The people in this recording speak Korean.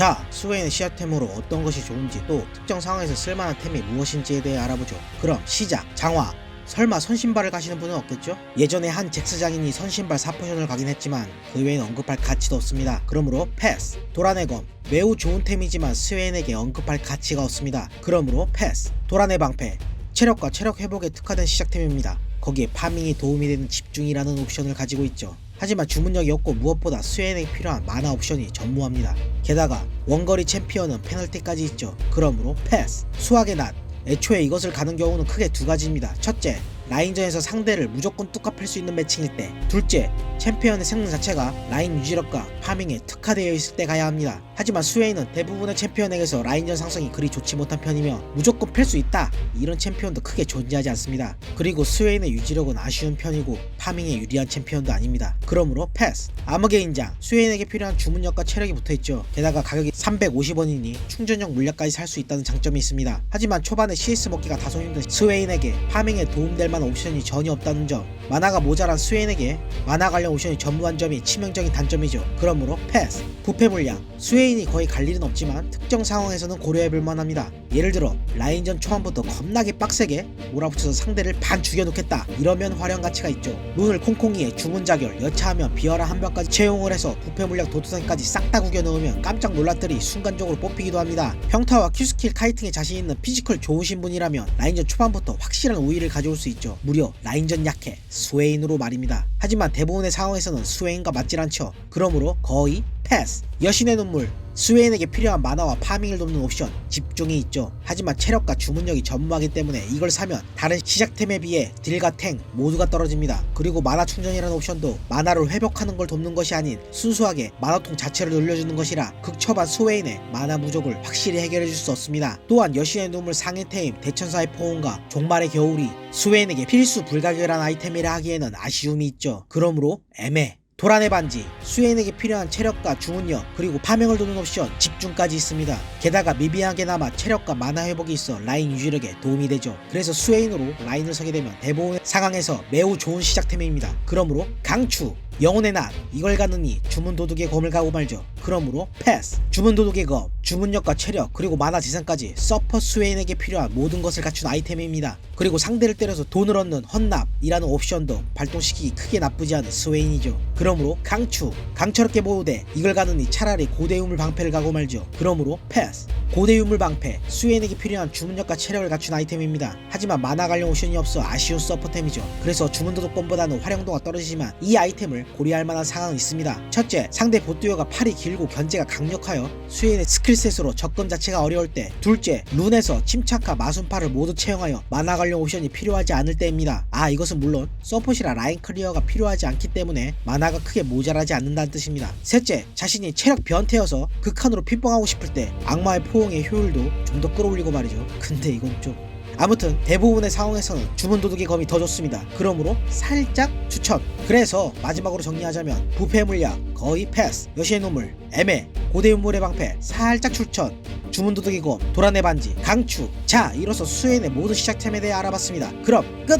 자, 스웨인의 시야템으로 어떤 것이 좋은지 또 특정 상황에서 쓸만한 템이 무엇인지에 대해 알아보죠. 그럼 시작! 장화! 설마 선신발을 가시는 분은 없겠죠? 예전에 한 잭스 장인이 선신발 4포션을 가긴 했지만 그 외엔 언급할 가치도 없습니다. 그러므로 패스! 도란의 검 매우 좋은 템이지만 스웨인에게 언급할 가치가 없습니다. 그러므로 패스! 도란의 방패 체력과 체력 회복에 특화된 시작템입니다. 거기에 파밍이 도움이 되는 집중이라는 옵션을 가지고 있죠. 하지만 주문력이 없고 무엇보다 스웨인에게 필요한 만화 옵션이 전무합니다. 게다가 원거리 챔피언은 페널티까지 있죠. 그러므로 패스. 수학의 낫. 애초에 이것을 가는 경우는 크게 두 가지입니다. 첫째, 라인전에서 상대를 무조건 뚝 갚을 수 있는 매칭일 때. 둘째, 챔피언의 성능 자체가 라인 유지력과 파밍에 특화되어 있을 때 가야 합니다. 하지만 스웨인은 대부분의 챔피언에게서 라인전 상승이 그리 좋지 못한 편이며 무조건 팰수 있다 이런 챔피언도 크게 존재하지 않습니다. 그리고 스웨인의 유지력은 아쉬운 편이고 파밍에 유리한 챔피언도 아닙니다. 그러므로 패스. 암흑의 인장 스웨인에게 필요한 주문력과 체력이 붙어있죠. 게다가 가격이 350원이니 충전용 물약까지 살 수 있다는 장점이 있습니다. 하지만 초반에 CS 먹기가 다소 힘든 스웨인에게 파밍에 도움될 만한 옵션이 전혀 없다는 점 만화가 모자란 스웨인에게 만화 관련 옵션이 전무한 점이 치명적인 단점이죠. 그러므로 패스. 부패 물량 스웨인이 거의 갈 일은 없지만 특정 상황에서는 고려해볼 만합니다. 예를 들어 라인전 초반부터 겁나게 빡세게 몰아붙여서 상대를 반 죽여놓겠다 이러면 활용 가치가 있죠. 룬을 콩콩이에 주문자결 여차하면 비어라 한 병까지 채용을 해서 부패 물량 도트산까지 싹 다 구겨 넣으면 깜짝 놀랐더니 순간적으로 뽑히기도 합니다. 평타와 큐스킬 카이팅에 자신 있는 피지컬 좋으신 분이라면 라인전 초반부터 확실한 우위를 가져올 수 있죠. 무려 라인전 약해 스웨인으로 말입니다. 하지만 대부분의 상황에서는 스웨인과 맞질 않죠. 그러므로 거의 패스. 여신의 눈물. 스웨인에게 필요한 만화와 파밍을 돕는 옵션 집중이 있죠. 하지만 체력과 주문력이 전무하기 때문에 이걸 사면 다른 시작템에 비해 딜과 탱 모두가 떨어집니다. 그리고 만화 충전이라는 옵션도 만화를 회복하는 걸 돕는 것이 아닌 순수하게 만화통 자체를 늘려주는 것이라 극초반 스웨인의 만화 부족을 확실히 해결해 줄 수 없습니다. 또한 여신의 눈물 상해템 대천사의 포옹과 종말의 겨울이 스웨인에게 필수 불가결한 아이템이라 하기에는 아쉬움이 있죠. 그러므로 애매. 도란의 반지, 스웨인에게 필요한 체력과 주문력, 그리고 파밍을 도는 옵션, 집중까지 있습니다. 게다가 미비하게나마 체력과 만화 회복이 있어 라인 유지력에 도움이 되죠. 그래서 스웨인으로 라인을 서게 되면 대부분의 상황에서 매우 좋은 시작템입니다. 그러므로 강추, 영혼의 낫 이걸 가느니 주문 도둑의 검을 가고 말죠. 그러므로 패스. 주문 도둑의 검, 주문력과 체력 그리고 만화 재산까지 서퍼 스웨인에게 필요한 모든 것을 갖춘 아이템입니다. 그리고 상대를 때려서 돈을 얻는 헌납이라는 옵션도 발동시키기 크게 나쁘지 않은 스웨인이죠. 그러므로 강추, 강철없게 보호대 이걸 가느니 차라리 고대 유물 방패를 가고 말죠. 그러므로 패스. 고대 유물 방패, 스웨인에게 필요한 주문력과 체력을 갖춘 아이템입니다. 하지만 만화 관련 옵션이 없어 아쉬운 서퍼템이죠. 그래서 주문도둑권보다는 활용도가 떨어지지만 이 아이템을 고려할 만한 상황은 있습니다. 첫째, 상대 보뚜어가 팔이 길고 견제가 강력하여 스웨인의 스킬 셋으로 접근 자체가 어려울 때 둘째, 룬에서 침착과 마순팔을 모두 채용하여 만화 관련 옵션이 필요하지 않을 때입니다. 아 이것은 물론 서폿이라 라인 클리어가 필요하지 않기 때문에 만화가 크게 모자라지 않는다는 뜻입니다. 셋째, 자신이 체력 변태여서 극한으로 pit봉하고 싶을 때 악마의 포옹의 효율도 좀 더 끌어올리고 말이죠. 근데 이건 좀 아무튼 대부분의 상황에서는 주문 도둑의 검이 더 좋습니다. 그러므로 살짝 추천. 그래서 마지막으로 정리하자면 부패 물약 거의 패스, 여시의 눈물 애매, 고대 윤물의 방패 살짝 추천. 주문 도둑의 검, 도란의 반지, 강추. 자, 이로써 수엔의 모든 시작템에 대해 알아봤습니다. 그럼 끝!